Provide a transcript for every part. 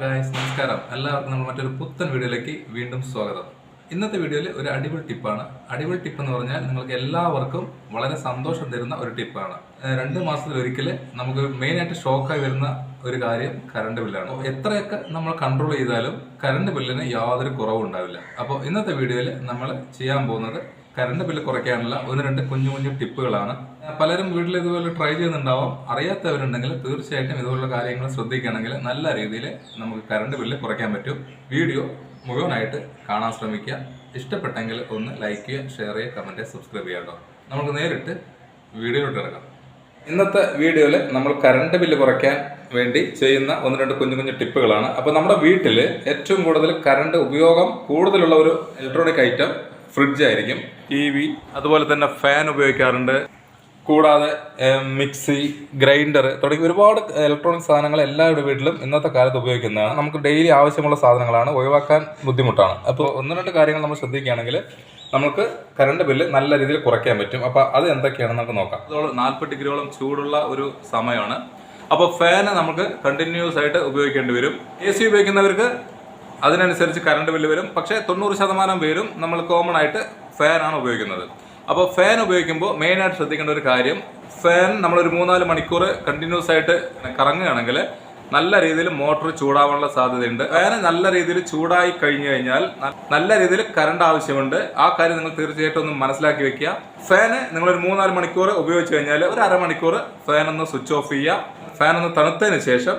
Guys നമസ്കാരം. എല്ലാവർക്കും നമ്മൾ മറ്റൊരു പുത്തൻ വീഡിയോയിലേക്ക് വീണ്ടും സ്വാഗതം. ഇന്നത്തെ വീഡിയോയിൽ ഒരു അടിപൊളി ടിപ്പാണ്. അടിപൊളി ടിപ്പ് എന്ന് പറഞ്ഞാൽ നിങ്ങൾക്ക് എല്ലാവർക്കും വളരെ സന്തോഷം തരുന്ന ഒരു ടിപ്പാണ്. രണ്ട് മാസത്തിൽ ഒരിക്കൽ നമുക്ക് മെയിനായിട്ട് ഷോക്കായി വരുന്ന ഒരു കാര്യം കറണ്ട് ബില്ലാണ് എത്രയൊക്കെ നമ്മൾ കൺട്രോൾ ചെയ്താലും കറണ്ട് ബില്ലിന് യാതൊരു കുറവും ഉണ്ടാവില്ല. അപ്പോൾ ഇന്നത്തെ വീഡിയോയിൽ നമ്മൾ ചെയ്യാൻ പോകുന്നത് കറണ്ട് ബില്ല് കുറയ്ക്കാനുള്ള ഒന്ന് രണ്ട് കുഞ്ഞു കുഞ്ഞു ടിപ്പുകളാണ്. പലരും വീട്ടിൽ ഇതുപോലെ ട്രൈ ചെയ്യുന്നുണ്ടാവാം. അറിയാത്തവരുണ്ടെങ്കിൽ തീർച്ചയായിട്ടും ഇതുപോലുള്ള കാര്യങ്ങൾ ശ്രദ്ധിക്കുകയാണെങ്കിൽ നല്ല രീതിയിൽ നമുക്ക് കറണ്ട് ബില്ല് കുറയ്ക്കാൻ പറ്റും. വീഡിയോ മുഴുവനായിട്ട് കാണാൻ ശ്രമിക്കുക. ഇഷ്ടപ്പെട്ടെങ്കിൽ ഒന്ന് ലൈക്ക് ചെയ്യുക ഷെയർ ചെയ്യുക കമന്റ് സബ്സ്ക്രൈബ് ചെയ്യുക കേട്ടോ. നമുക്ക് നേരിട്ട് വീഡിയോയിലോട്ട് ഇറങ്ങാം. ഇന്നത്തെ വീഡിയോയിൽ നമ്മൾ കറണ്ട് ബില്ല് കുറയ്ക്കാൻ വേണ്ടി ചെയ്യുന്ന ഒന്ന് രണ്ട് കുഞ്ഞു കുഞ്ഞു ടിപ്പുകളാണ്. അപ്പോൾ നമ്മുടെ വീട്ടിൽ ഏറ്റവും കൂടുതൽ കറണ്ട് ഉപയോഗം കൂടുതലുള്ള ഒരു ഇലക്ട്രോണിക് ഐറ്റം ഫ്രിഡ്ജ് ആയിരിക്കും. ടി വി അതുപോലെ തന്നെ ഫാൻ ഉപയോഗിക്കാറുണ്ട്. കൂടാതെ മിക്സി ഗ്രൈൻഡർ തുടങ്ങി ഒരുപാട് ഇലക്ട്രോണിക് സാധനങ്ങൾ എല്ലാവരുടെ വീട്ടിലും ഇന്നത്തെ കാലത്ത് ഉപയോഗിക്കുന്നതാണ്. നമുക്ക് ഡെയിലി ആവശ്യമുള്ള സാധനങ്ങളാണ് ഒഴിവാക്കാൻ ബുദ്ധിമുട്ടാണ്. അപ്പോൾ ഒന്ന് രണ്ട് കാര്യങ്ങൾ നമ്മൾ ശ്രദ്ധിക്കുകയാണെങ്കിൽ നമുക്ക് കറണ്ട് ബില്ല് നല്ല രീതിയിൽ കുറയ്ക്കാൻ പറ്റും. അപ്പോൾ അത് എന്തൊക്കെയാണെന്ന് നമുക്ക് നോക്കാം. അതോളം നാൽപ്പത് ഡിഗ്രിയോളം ചൂടുള്ള ഒരു സമയമാണ്. അപ്പോൾ ഫാന് നമുക്ക് കണ്ടിന്യൂസ് ആയിട്ട് ഉപയോഗിക്കേണ്ടി വരും. എ സി ഉപയോഗിക്കുന്നവർക്ക് അതിനനുസരിച്ച് കറണ്ട് ബില്ല് വരും. പക്ഷേ തൊണ്ണൂറ് ശതമാനം പേരും നമ്മൾ കോമൺ ആയിട്ട് ഫാനാണ് ഉപയോഗിക്കുന്നത്. അപ്പോൾ ഫാൻ ഉപയോഗിക്കുമ്പോൾ മെയിനായിട്ട് ശ്രദ്ധിക്കേണ്ട ഒരു കാര്യം ഫാൻ നമ്മളൊരു മൂന്നാൽ മണിക്കൂർ കണ്ടിന്യൂസ് ആയിട്ട് കറങ്ങുകയാണെങ്കിൽ നല്ല രീതിയിൽ മോട്ടോർ ചൂടാവാനുള്ള സാധ്യതയുണ്ട്. ഫാന് നല്ല രീതിയിൽ ചൂടായി കഴിഞ്ഞു കഴിഞ്ഞാൽ നല്ല രീതിയിൽ കറണ്ട് ആവശ്യമുണ്ട്. ആ കാര്യം നിങ്ങൾ തീർച്ചയായിട്ടും ഒന്ന് മനസ്സിലാക്കി വെക്കുക. ഫാന് നിങ്ങളൊരു മൂന്നാൽ മണിക്കൂർ ഉപയോഗിച്ച് കഴിഞ്ഞാൽ ഒരു അരമണിക്കൂർ ഫാൻ ഒന്ന് സ്വിച്ച് ഓഫ് ചെയ്യുക. ഫാൻ ഒന്ന് തണുത്തതിന് ശേഷം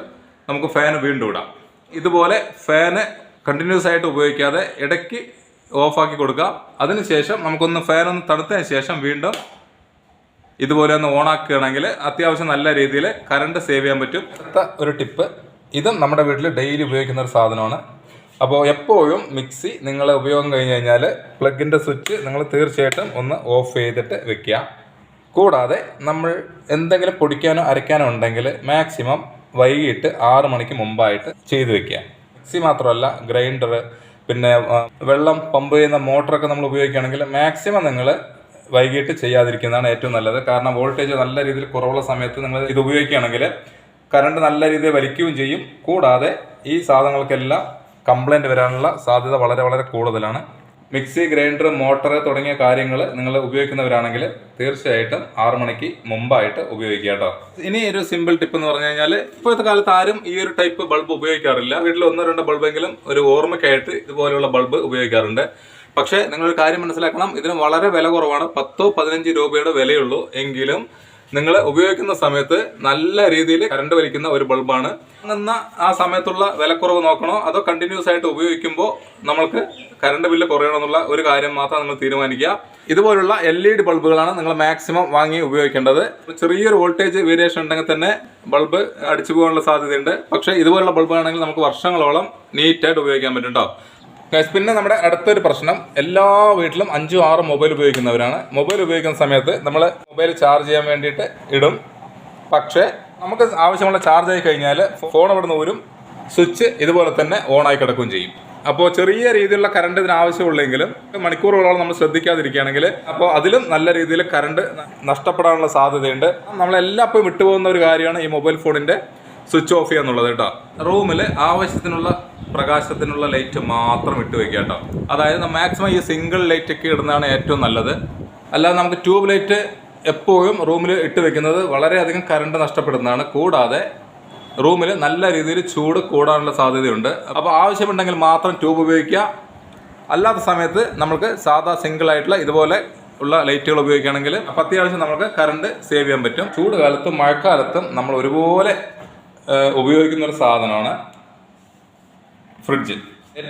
നമുക്ക് ഫാൻ വീണ്ടും ഇടാം. ഇതുപോലെ ഫാന് കണ്ടിന്യൂസ് ആയിട്ട് ഉപയോഗിക്കാതെ ഇടയ്ക്ക് ഓഫാക്കി കൊടുക്കുക. അതിനുശേഷം നമുക്കൊന്ന് ഫാൻ ഒന്ന് തണുത്തതിന് ശേഷം വീണ്ടും ഇതുപോലെ ഒന്ന് ഓണാക്കുകയാണെങ്കിൽ അത്യാവശ്യം നല്ല രീതിയിൽ കറണ്ട് സേവ് ചെയ്യാൻ പറ്റും. അടുത്ത ഒരു ടിപ്പ്. ഇതും നമ്മുടെ വീട്ടിൽ ഡെയിലി ഉപയോഗിക്കുന്ന ഒരു സാധനമാണ്. അപ്പോൾ എപ്പോഴും മിക്സി നിങ്ങൾ ഉപയോഗം കഴിഞ്ഞ് കഴിഞ്ഞാൽ പ്ലഗിന്റെ സ്വിച്ച് നിങ്ങൾ തീർച്ചയായിട്ടും ഒന്ന് ഓഫ് ചെയ്തിട്ട് വെക്കുക. കൂടാതെ നമ്മൾ എന്തെങ്കിലും പൊടിക്കാനോ അരയ്ക്കാനോ ഉണ്ടെങ്കിൽ മാക്സിമം വൈകിട്ട് ആറ് മണിക്ക് മുമ്പായിട്ട് ചെയ്തു വെക്കുക. മിക്സി മാത്രമല്ല ഗ്രൈൻഡർ പിന്നെ വെള്ളം പമ്പ് ചെയ്യുന്ന മോട്ടറൊക്കെ നമ്മൾ ഉപയോഗിക്കുകയാണെങ്കിൽ മാക്സിമം നിങ്ങൾ വൈകിട്ട് ചെയ്യാതിരിക്കുന്നതാണ് ഏറ്റവും നല്ലത്. കാരണം വോൾട്ടേജ് നല്ല രീതിയിൽ കുറവുള്ള സമയത്ത് നിങ്ങൾ ഇത് ഉപയോഗിക്കുകയാണെങ്കിൽ കറണ്ട് നല്ല രീതിയിൽ വലിക്കുകയും ചെയ്യും. കൂടാതെ ഈ സാധനങ്ങൾക്കെല്ലാം കംപ്ലൈന്റ് വരാനുള്ള സാധ്യത വളരെ വളരെ കൂടുതലാണ്. മിക്സി ഗ്രൈൻഡർ മോട്ടർ തുടങ്ങിയ കാര്യങ്ങൾ നിങ്ങൾ ഉപയോഗിക്കുന്നവരാണെങ്കിൽ തീർച്ചയായിട്ടും ആറു മണിക്ക് മുമ്പായിട്ട് ഉപയോഗിക്കുക കേട്ടോ. ഇനി ഒരു സിമ്പിൾ ടിപ്പ് എന്ന് പറഞ്ഞു കഴിഞ്ഞാൽ ഇപ്പോഴത്തെ കാലത്ത് ആരും ഈ ഒരു ടൈപ്പ് ബൾബ് ഉപയോഗിക്കാറില്ല. വീട്ടിൽ ഒന്നോ രണ്ടോ ബൾബെങ്കിലും ഒരു ഓർമ്മയ്ക്കായിട്ട് ഇതുപോലെയുള്ള ബൾബ് ഉപയോഗിക്കാറുണ്ട്. പക്ഷേ നിങ്ങളൊരു കാര്യം മനസ്സിലാക്കണം ഇതിന് വളരെ വില കുറവാണ്. പത്തോ പതിനഞ്ച് രൂപയുടെ വിലയുള്ളൂ എങ്കിലും നിങ്ങൾ ഉപയോഗിക്കുന്ന സമയത്ത് നല്ല രീതിയിൽ കറണ്ട് വലിക്കുന്ന ഒരു ബൾബാണ്. എന്ന ആ സമയത്തുള്ള വിലക്കുറവ് നോക്കണോ? അതോ കണ്ടിന്യൂസ് ആയിട്ട് ഉപയോഗിക്കുമ്പോൾ നമ്മൾക്ക് കറണ്ട് ബില്ല് കുറയണമെന്നുള്ള ഒരു കാര്യം മാത്രം നിങ്ങൾ തീരുമാനിക്കുക. ഇതുപോലുള്ള എൽ ഇ ഡി ബൾബുകളാണ് നിങ്ങൾ മാക്സിമം വാങ്ങി ഉപയോഗിക്കേണ്ടത്. ചെറിയൊരു വോൾട്ടേജ് വേരിയേഷൻ ഉണ്ടെങ്കിൽ തന്നെ ബൾബ് അടിച്ചു പോകാനുള്ള സാധ്യതയുണ്ട്. പക്ഷേ ഇതുപോലുള്ള ബൾബാണെങ്കിൽ നമുക്ക് വർഷങ്ങളോളം നീറ്റായിട്ട് ഉപയോഗിക്കാൻ പറ്റും കേട്ടോ പിന്നെ നമ്മുടെ അടുത്തൊരു പ്രശ്നം. എല്ലാ വീട്ടിലും അഞ്ചും ആറും മൊബൈൽ ഉപയോഗിക്കുന്നവരാണ്. മൊബൈൽ ഉപയോഗിക്കുന്ന സമയത്ത് നമ്മൾ മൊബൈൽ ചാർജ് ചെയ്യാൻ വേണ്ടിയിട്ട് ഇടും. പക്ഷേ നമുക്ക് ആവശ്യമുള്ള ചാർജ് ആയി കഴിഞ്ഞാൽ ഫോൺ അവിടെ നിന്ന് സ്വിച്ച് ഇതുപോലെ തന്നെ ഓൺ ആയി കിടക്കുകയും ചെയ്യും. അപ്പോൾ ചെറിയ രീതിയിലുള്ള കറണ്ട് ഇതിന് ആവശ്യമുള്ളെങ്കിലും മണിക്കൂറുകളോളം നമ്മൾ ശ്രദ്ധിക്കാതിരിക്കുകയാണെങ്കിൽ അപ്പോൾ അതിലും നല്ല രീതിയിൽ കറണ്ട് നഷ്ടപ്പെടാനുള്ള സാധ്യതയുണ്ട്. നമ്മളെല്ലാപ്പോഴും വിട്ടുപോകുന്ന ഒരു കാര്യമാണ് ഈ മൊബൈൽ ഫോണിന്റെ സ്വിച്ച് ഓഫ് ചെയ്യുക എന്നുള്ളത് കേട്ടോ. റൂമിൽ ആവശ്യത്തിനുള്ള പ്രകാശത്തിനുള്ള ലൈറ്റ് മാത്രം ഇട്ട് വയ്ക്കുക കേട്ടോ. അതായത് മാക്സിമം ഈ സിംഗിൾ ലൈറ്റ് ഒക്കെ ഇടുന്നതാണ് ഏറ്റവും നല്ലത്. അല്ലാതെ നമുക്ക് ട്യൂബ് ലൈറ്റ് എപ്പോഴും റൂമിൽ ഇട്ട് വെക്കുന്നത് വളരെയധികം കറണ്ട് നഷ്ടപ്പെടുന്നതാണ്. കൂടാതെ റൂമിൽ നല്ല രീതിയിൽ ചൂട് കൂടാനുള്ള സാധ്യതയുണ്ട്. അപ്പോൾ ആവശ്യമുണ്ടെങ്കിൽ മാത്രം ട്യൂബ് ഉപയോഗിക്കുക. അല്ലാത്ത സമയത്ത് നമുക്ക് സാധാ സിംഗിൾ ആയിട്ടുള്ള ഇതുപോലെ ഉള്ള ലൈറ്റുകൾ ഉപയോഗിക്കുകയാണെങ്കിൽ അത്യാവശ്യം നമുക്ക് കറണ്ട് സേവ് ചെയ്യാൻ പറ്റും. ചൂട് കാലത്തും മഴക്കാലത്തും നമ്മൾ ഒരുപോലെ ഉപയോഗിക്കുന്ന ഒരു സാധനമാണ്. ഫ്രിഡ്ജ്.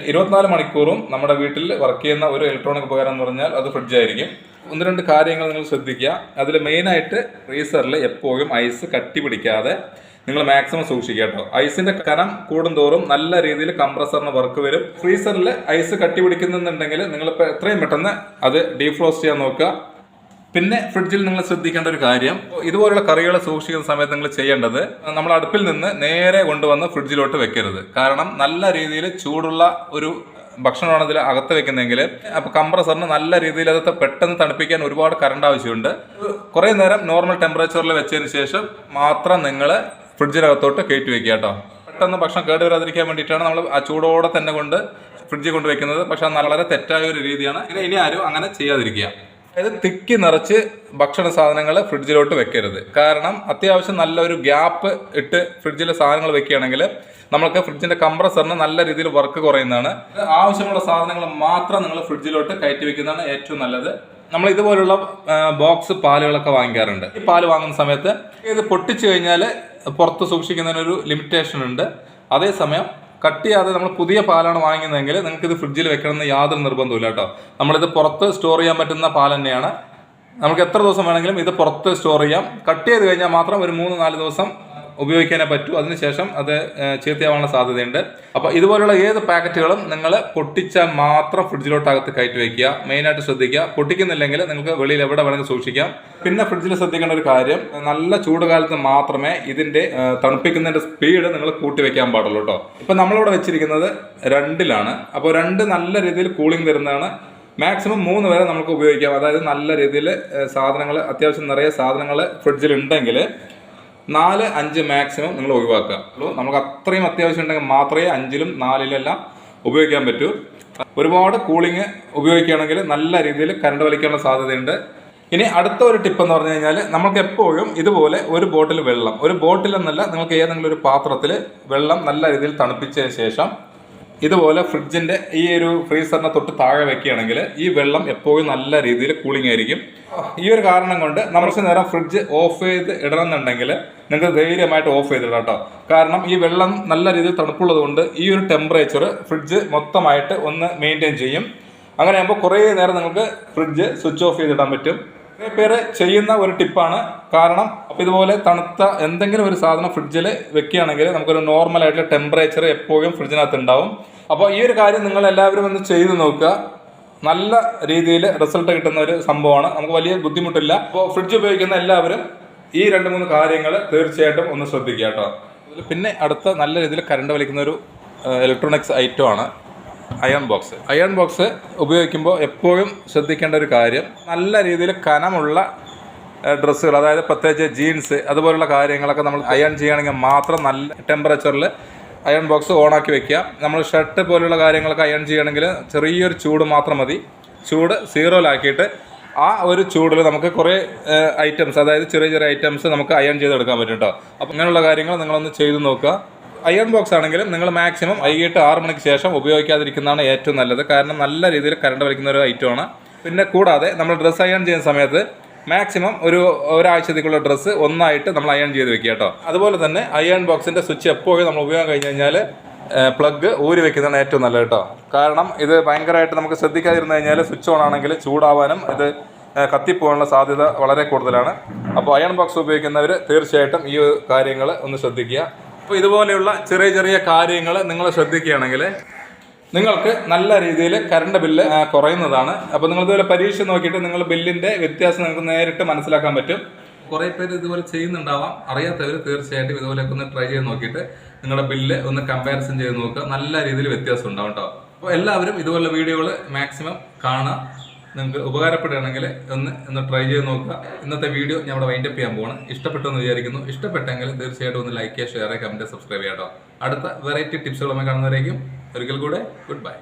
ഇരുപത്തിനാല് മണിക്കൂറും നമ്മുടെ വീട്ടിൽ വർക്ക് ചെയ്യുന്ന ഒരു ഇലക്ട്രോണിക് ഉപകരണം എന്ന് പറഞ്ഞാൽ അത് ഫ്രിഡ്ജ് ആയിരിക്കും. ഒന്ന് രണ്ട് കാര്യങ്ങൾ നിങ്ങൾ ശ്രദ്ധിക്കുക. അതിൽ മെയിനായിട്ട് ഫ്രീസറിൽ എപ്പോഴും ഐസ് കട്ടി പിടിക്കാതെ നിങ്ങൾ മാക്സിമം സൂക്ഷിക്കുക കേട്ടോ. ഐസിന്റെ കനം കൂടുന്തോറും നല്ല രീതിയിൽ കംപ്രസറിന് വർക്ക് വരും. ഫ്രീസറിൽ ഐസ് കട്ടി പിടിക്കുന്നുണ്ടെങ്കിൽ നിങ്ങൾ എത്രയും പെട്ടെന്ന് അത് ഡീഫ്രോസ്റ്റ് ചെയ്യാൻ നോക്കുക. പിന്നെ ഫ്രിഡ്ജിൽ നിങ്ങൾ ശ്രദ്ധിക്കേണ്ട ഒരു കാര്യം ഇതുപോലുള്ള കറികൾ സൂക്ഷിക്കുന്ന സമയത്ത് നിങ്ങൾ ചെയ്യേണ്ടത് നമ്മൾ അടുപ്പിൽ നിന്ന് നേരെ കൊണ്ടുവന്ന് ഫ്രിഡ്ജിലോട്ട് വെക്കരുത്. കാരണം നല്ല രീതിയിൽ ചൂടുള്ള ഒരു ഭക്ഷണമാണ് ഇതിൽ അകത്ത് വെക്കുന്നതെങ്കിൽ അപ്പോൾ കംപ്രസറിന് നല്ല രീതിയിൽ അത് പെട്ടെന്ന് തണുപ്പിക്കാൻ ഒരുപാട് കറണ്ട് ആവശ്യമുണ്ട്. കുറേ നേരം നോർമൽ ടെമ്പറേച്ചറിൽ വെച്ചതിന് ശേഷം മാത്രം നിങ്ങൾ ഫ്രിഡ്ജിനകത്തോട്ട് കയറ്റി വെക്കുക കേട്ടോ. പെട്ടെന്ന് ഭക്ഷണം കേട് വരാതിരിക്കാൻ വേണ്ടിയിട്ടാണ് നമ്മൾ ആ ചൂടോടെ തന്നെ കൊണ്ട് ഫ്രിഡ്ജിൽ കൊണ്ട് വെക്കുന്നത്. പക്ഷെ അത് വളരെ തെറ്റായ ഒരു രീതിയാണ്. ഇനി ഇനി ആരും അങ്ങനെ ചെയ്യാതിരിക്കുക. അതായത് തിക്കി നിറച്ച് ഭക്ഷണ സാധനങ്ങൾ ഫ്രിഡ്ജിലോട്ട് വെക്കരുത്. കാരണം അത്യാവശ്യം നല്ലൊരു ഗ്യാപ്പ് ഇട്ട് ഫ്രിഡ്ജിൽ സാധനങ്ങൾ വെക്കുകയാണെങ്കിൽ നമുക്ക് ഫ്രിഡ്ജിന്റെ കംപ്രസറിന് നല്ല രീതിയിൽ വർക്ക് കുറയുന്നതാണ്. ആവശ്യമുള്ള സാധനങ്ങൾ മാത്രം നിങ്ങൾ ഫ്രിഡ്ജിലോട്ട് കയറ്റി വെക്കുന്നതാണ് ഏറ്റവും നല്ലത്. നമ്മൾ ഇതുപോലുള്ള ബോക്സ് പാലുകളൊക്കെ വാങ്ങിക്കാറുണ്ട്. ഈ പാൽ വാങ്ങുന്ന സമയത്ത് ഇത് പൊട്ടിച്ചു കഴിഞ്ഞാൽ പുറത്ത് സൂക്ഷിക്കുന്നതിനൊരു ലിമിറ്റേഷൻ ഉണ്ട്. അതേസമയം കട്ട് ചെയ്യാതെ നമ്മൾ പുതിയ പാലാണ് വാങ്ങുന്നതെങ്കിൽ നിങ്ങൾക്ക് ഇത് ഫ്രിഡ്ജിൽ വെക്കണമെന്ന് യാതൊരു നിർബന്ധമില്ല കേട്ടോ. നമ്മളിത് പുറത്ത് സ്റ്റോർ ചെയ്യാൻ പറ്റുന്ന പാൽ തന്നെയാണ്. നമുക്ക് എത്ര ദിവസം വേണമെങ്കിലും ഇത് പുറത്ത് സ്റ്റോർ ചെയ്യാം. കട്ട് ചെയ്ത് കഴിഞ്ഞാൽ മാത്രം ഒരു മൂന്ന് നാല് ദിവസം ഉപയോഗിക്കാനേ പറ്റൂ. അതിനുശേഷം അത് ചീത്തയാവാനുള്ള സാധ്യതയുണ്ട്. അപ്പോൾ ഇതുപോലുള്ള ഏത് പാക്കറ്റുകളും നിങ്ങൾ പൊട്ടിച്ചാൽ മാത്രം ഫ്രിഡ്ജിലോട്ടകത്ത് കയറ്റി വയ്ക്കുക മെയിനായിട്ട് ശ്രദ്ധിക്കുക. പൊട്ടിക്കുന്നില്ലെങ്കിൽ നിങ്ങൾക്ക് വെളിയിൽ എവിടെ വേണമെങ്കിൽ സൂക്ഷിക്കാം. പിന്നെ ഫ്രിഡ്ജിൽ ശ്രദ്ധിക്കേണ്ട ഒരു കാര്യം നല്ല ചൂടുകാലത്ത് മാത്രമേ ഇതിന്റെ തണുപ്പിക്കുന്നതിന്റെ സ്പീഡ് നിങ്ങൾ കൂട്ടി വെക്കാൻ പാടുള്ളൂ കേട്ടോ. ഇപ്പം നമ്മളിവിടെ വെച്ചിരിക്കുന്നത് രണ്ടിലാണ്. അപ്പോൾ രണ്ട് നല്ല രീതിയിൽ കൂളിംഗ് തരുന്നതാണ് മാക്സിമം മൂന്ന് വരെ നമുക്ക് ഉപയോഗിക്കാം. അതായത് നല്ല രീതിയിൽ സാധനങ്ങൾ അത്യാവശ്യം നിറയെ സാധനങ്ങൾ ഫ്രിഡ്ജിൽ ഉണ്ടെങ്കിൽ നാല് അഞ്ച് മാക്സിമം നിങ്ങൾ ഒഴിവാക്കുക. അപ്പോൾ നമുക്ക് അത്രയും അത്യാവശ്യം ഉണ്ടെങ്കിൽ മാത്രമേ അഞ്ചിലും നാലിലെല്ലാം ഉപയോഗിക്കാൻ പറ്റൂ. ഒരുപാട് കൂളിംഗ് ഉപയോഗിക്കുകയാണെങ്കിൽ നല്ല രീതിയിൽ കരണ്ട് വലിക്കാനുള്ള സാധ്യതയുണ്ട്. ഇനി അടുത്ത ഒരു ടിപ്പ് എന്ന് പറഞ്ഞു കഴിഞ്ഞാൽ നമുക്ക് എപ്പോഴും ഇതുപോലെ ഒരു ബോട്ടിൽ വെള്ളം. ഒരു ബോട്ടിൽ എന്നല്ല നിങ്ങൾക്ക് ഏതെങ്കിലും ഒരു പാത്രത്തിൽ വെള്ളം നല്ല രീതിയിൽ തണുപ്പിച്ചതിന് ശേഷം ഇതുപോലെ ഫ്രിഡ്ജിന്റെ ഈ ഒരു ഫ്രീസറിനെ തൊട്ട് താഴെ വെക്കുകയാണെങ്കിൽ ഈ വെള്ളം എപ്പോഴും നല്ല രീതിയിൽ കൂളിംഗ് ആയിരിക്കും. ഈ ഒരു കാരണം കൊണ്ട് നമ്മൾ നേരം ഫ്രിഡ്ജ് ഓഫ് ചെയ്ത് ഇടണമെന്നുണ്ടെങ്കിൽ നിങ്ങൾക്ക് ധൈര്യമായിട്ട് ഓഫ് ചെയ്തിടാം കേട്ടോ. കാരണം ഈ വെള്ളം നല്ല രീതിയിൽ തണുപ്പുള്ളത് കൊണ്ട് ഈ ഒരു ടെമ്പറേച്ചർ ഫ്രിഡ്ജ് മൊത്തമായിട്ട് ഒന്ന് മെയിന്റെയിൻ ചെയ്യും. അങ്ങനെ ആകുമ്പോൾ കുറേ നേരം നിങ്ങൾക്ക് ഫ്രിഡ്ജ് സ്വിച്ച് ഓഫ് ചെയ്തിടാൻ പറ്റും. കുറേ പേര് ചെയ്യുന്ന ഒരു ടിപ്പാണ്. കാരണം അപ്പോൾ ഇതുപോലെ തണുത്ത എന്തെങ്കിലും ഒരു സാധനം ഫ്രിഡ്ജിൽ വെക്കുകയാണെങ്കിൽ നമുക്കൊരു നോർമൽ ആയിട്ടുള്ള ടെമ്പറേച്ചർ എപ്പോഴും ഫ്രിഡ്ജിനകത്ത് ഉണ്ടാവും അപ്പോൾ ഈ ഒരു കാര്യം നിങ്ങൾ എല്ലാവരും ഒന്ന് ചെയ്ത് നോക്കുക. നല്ല രീതിയിൽ റിസൾട്ട് കിട്ടുന്ന ഒരു സംഭവമാണ്. നമുക്ക് വലിയ ബുദ്ധിമുട്ടില്ല. അപ്പോൾ ഫ്രിഡ്ജ് ഉപയോഗിക്കുന്ന എല്ലാവരും ഈ രണ്ട് മൂന്ന് കാര്യങ്ങൾ തീർച്ചയായിട്ടും ഒന്ന് ശ്രദ്ധിക്കുക കേട്ടോ. പിന്നെ അടുത്ത നല്ല രീതിയിൽ കറണ്ട് വലിക്കുന്ന ഒരു ഇലക്ട്രോണിക്സ് ഐറ്റം ആണ്. അയൺ ബോക്സ് അയൺ ബോക്സ് ഉപയോഗിക്കുമ്പോൾ എപ്പോഴും ശ്രദ്ധിക്കേണ്ട ഒരു കാര്യം നല്ല രീതിയിൽ കനമുള്ള ഡ്രസ്സുകൾ അതായത് പ്രത്യേകിച്ച് ജീൻസ് അതുപോലുള്ള കാര്യങ്ങളൊക്കെ നമ്മൾ അയൺ ചെയ്യുകയാണെങ്കിൽ മാത്രം നല്ല ടെമ്പറേച്ചറിൽ അയൺ ബോക്സ് ഓണാക്കി വെക്കുക. നമ്മൾ ഷർട്ട് പോലുള്ള കാര്യങ്ങളൊക്കെ അയൺ ചെയ്യണമെങ്കിൽ ചെറിയൊരു ചൂട് മാത്രം മതി. ചൂട് സീറോയിലാക്കിയിട്ട് ആ ഒരു ചൂടിൽ നമുക്ക് കുറേ ഐറ്റംസ് അതായത് ചെറിയ ചെറിയ ഐറ്റംസ് നമുക്ക് അയൺ ചെയ്തെടുക്കാൻ പറ്റും കേട്ടോ അപ്പോൾ ഇങ്ങനെയുള്ള കാര്യങ്ങൾ നിങ്ങളൊന്ന് ചെയ്തു നോക്കുക. അയൺ ബോക്സ് ആണെങ്കിലും നിങ്ങൾ മാക്സിമം വൈകിട്ട് ആറ് മണിക്ക് ശേഷം ഉപയോഗിക്കാതിരിക്കുന്നതാണ് ഏറ്റവും നല്ലത്. കാരണം നല്ല രീതിയിൽ കറണ്ട് വലിക്കുന്ന ഒരു ഐറ്റമാണ് പിന്നെ കൂടാതെ നമ്മൾ ഡ്രസ്സ് അയൺ ചെയ്യുന്ന സമയത്ത് മാക്സിമം ഒരു ഒരാഴ്ചത്തേക്കുള്ള ഡ്രസ്സ് ഒന്നായിട്ട് നമ്മൾ അയൺ ചെയ്ത് വെക്കുക കേട്ടോ. അതുപോലെ തന്നെ അയൺ ബോക്സിന്റെ സ്വിച്ച് എപ്പോഴും നമ്മൾ ഉപയോഗം കഴിഞ്ഞ് കഴിഞ്ഞാൽ പ്ലഗ് ഊരി വെക്കുന്നതാണ് ഏറ്റവും നല്ലത് കേട്ടോ. കാരണം ഇത് ഭയങ്കരമായിട്ട് നമുക്ക് ശ്രദ്ധിക്കാതിരുന്നു കഴിഞ്ഞാൽ സ്വിച്ച് ഓൺ ആണെങ്കിൽ ചൂടാവാനും ഇത് കത്തിപ്പോകാനുള്ള സാധ്യത വളരെ കൂടുതലാണ്. അപ്പോൾ അയൺ ബോക്സ് ഉപയോഗിക്കുന്നവർ തീർച്ചയായിട്ടും ഈ കാര്യങ്ങൾ ഒന്ന് ശ്രദ്ധിക്കുക. അപ്പോൾ ഇതുപോലെയുള്ള ചെറിയ ചെറിയ കാര്യങ്ങൾ നിങ്ങൾ ശ്രദ്ധിക്കുകയാണെങ്കിൽ നിങ്ങൾക്ക് നല്ല രീതിയിൽ കറണ്ട് ബില്ല് കുറയുന്നതാണ്. അപ്പോൾ നിങ്ങൾ ഇതുപോലെ പരീക്ഷ നോക്കിയിട്ട് നിങ്ങൾ ബില്ലിന്റെ വ്യത്യാസം നിങ്ങൾക്ക് നേരിട്ട് മനസ്സിലാക്കാൻ പറ്റും. കുറേ പേര് ഇതുപോലെ ചെയ്യുന്നുണ്ടാവാം. അറിയാത്തവർ തീർച്ചയായിട്ടും ഇതുപോലെയൊക്കെ ഒന്ന് ട്രൈ ചെയ്ത് നോക്കിയിട്ട് നിങ്ങളുടെ ബില്ല് ഒന്ന് കമ്പാരിസൺ ചെയ്ത് നോക്കുക. നല്ല രീതിയിൽ വ്യത്യാസം ഉണ്ടാവും കേട്ടോ അപ്പോൾ എല്ലാവരും ഇതുപോലുള്ള വീഡിയോകൾ മാക്സിമം കാണുക. നിങ്ങൾക്ക് ഉപകാരപ്പെടുകയാണെങ്കിൽ ഒന്ന് ഒന്ന് ട്രൈ ചെയ്ത് നോക്കുക. ഇന്നത്തെ വീഡിയോ ഞാൻ ഇവിടെ വൈൻഡപ്പ് ചെയ്യാൻ പോകണം ഇഷ്ടപ്പെട്ടെന്ന് വിചാരിക്കുന്നു. ഇഷ്ടപ്പെട്ടെങ്കിൽ തീർച്ചയായിട്ടും ഒന്ന് ലൈക്ക് ചെയ്യുക ഷെയർ ചെയ്യുക കമന്റ് സബ്സ്ക്രൈബ് ചെയ്യാം അടുത്ത വെറൈറ്റി ടിപ്സുകളുമായി കാണുന്നവരേക്കും ഒരിക്കൽ കൂടെ ഗുഡ് ബൈ